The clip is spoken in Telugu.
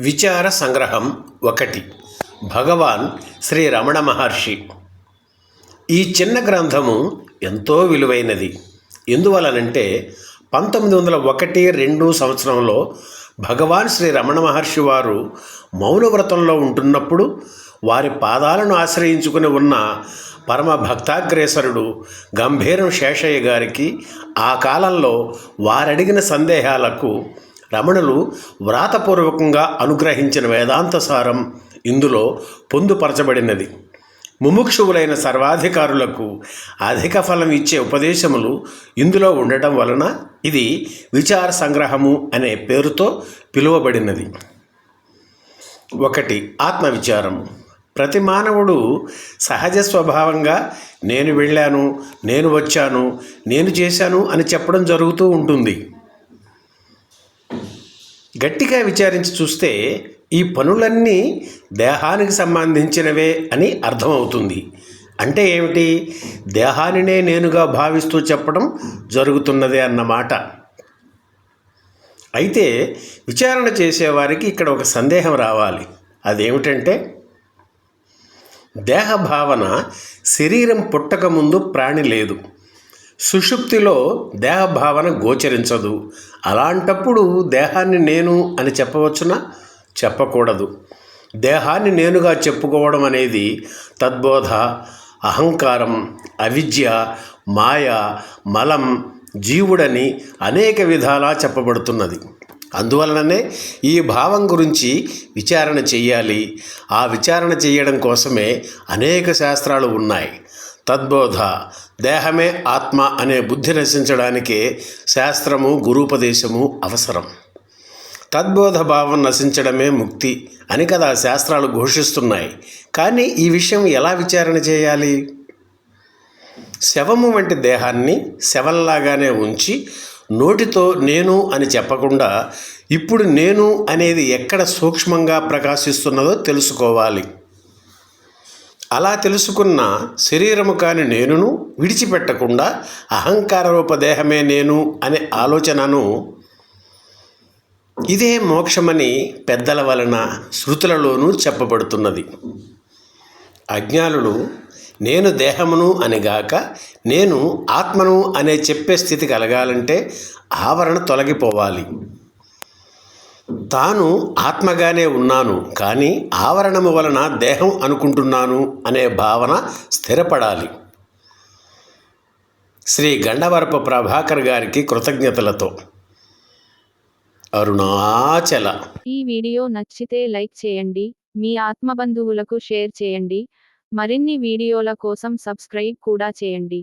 విచార సంగ్రహం ఒకటి. భగవాన్ శ్రీ రమణ మహర్షి. ఈ చిన్న గ్రంథము ఎంతో విలువైనది. ఎందువలనంటే పంతొమ్మిది వందల ఒకటి రెండు సంవత్సరంలో భగవాన్ శ్రీ రమణ మహర్షి వారు మౌనవ్రతంలో ఉంటున్నప్పుడు వారి పాదాలను ఆశ్రయించుకుని ఉన్న పరమ భక్తాగ్రేసరుడు గంభీరం శేషయ్య గారికి ఆ కాలంలో వారడిగిన సందేహాలకు రమణులు వ్రాతపూర్వకంగా అనుగ్రహించిన వేదాంత సారం ఇందులో పొందుపరచబడినది. ముముక్షువులైన సర్వాధికారులకు అధిక ఫలం ఇచ్చే ఉపదేశములు ఇందులో ఉండటం వలన ఇది విచార సంగ్రహము అనే పేరుతో పిలువబడినది. ఒకటి ఆత్మవిచారం. ప్రతి మానవుడు సహజ స్వభావంగా నేను వెళ్ళాను నేను వచ్చాను నేను చేశాను అని చెప్పడం జరుగుతూ ఉంటుంది. గట్టిగా విచారించి చూస్తే ఈ పనులన్నీ దేహానికి సంబంధించినవే అని అర్థమవుతుంది. అంటే ఏమిటి? దేహానినే నేనుగా భావిస్తూ చెప్పడం జరుగుతున్నదే అన్నమాట. అయితే విచారణ చేసేవారికి ఇక్కడ ఒక సందేహం రావాలి. అదేమిటంటే దేహ భావన శరీరం పుట్టకముందు ప్రాణి లేదు. సుషుప్తిలో దేహ భావన గోచరించదు. అలాంటప్పుడు దేహాన్ని నేను అని చెప్పవచ్చునా? చెప్పకూడదు. దేహాన్ని నేనుగా చెప్పుకోవడం అనేది తద్బోధ అహంకారం అవిద్య మాయ మలం జీవుడని అనేక విధాలా చెప్పబడుతున్నది. అందువలననే ఈ భావం గురించి విచారణ చెయ్యాలి. ఆ విచారణ చేయడం కోసమే అనేక శాస్త్రాలు ఉన్నాయి. తద్బోధ. దేహమే ఆత్మ అనే బుద్ధి నశించడానికే శాస్త్రము గురూపదేశము అవసరం. తద్బోధ భావం నశించడమే ముక్తి అని కదా శాస్త్రాలు ఘోషిస్తున్నాయి. కానీ ఈ విషయం ఎలా విచారణ చేయాలి? శవము వంటి దేహాన్ని శవంలాగానే ఉంచి నోటితో నేను అని చెప్పకుండా ఇప్పుడు నేను అనేది ఎక్కడ సూక్ష్మంగా ప్రకాశిస్తున్నదో తెలుసుకోవాలి. అలా తెలుసుకున్న శరీరము కాని నేనును విడిచిపెట్టకుండా అహంకార రూపదేహమే నేను అనే ఆలోచనను ఇదే మోక్షమని పెద్దల వలన శృతులలోనూ చెప్పబడుతున్నది. అజ్ఞానులు నేను దేహమును అనిగాక నేను ఆత్మను అనే చెప్పే స్థితి కలగాలంటే ఆవరణ తొలగిపోవాలి. తాను ఆత్మగానే ఉన్నాను కానీ ఆవరణము వలన దేహం అనుకుంటున్నాను అనే భావన స్థిరపడాలి. శ్రీ గండవరప ప్రభాకర్ గారికి కృతజ్ఞతలతో. అరుణాచల. ఈ వీడియో నచ్చితే లైక్ చేయండి మీ ఆత్మబంధువులకు షేర్ చేయండి మరిన్ని వీడియోల కోసం సబ్స్క్రైబ్ కూడా చేయండి.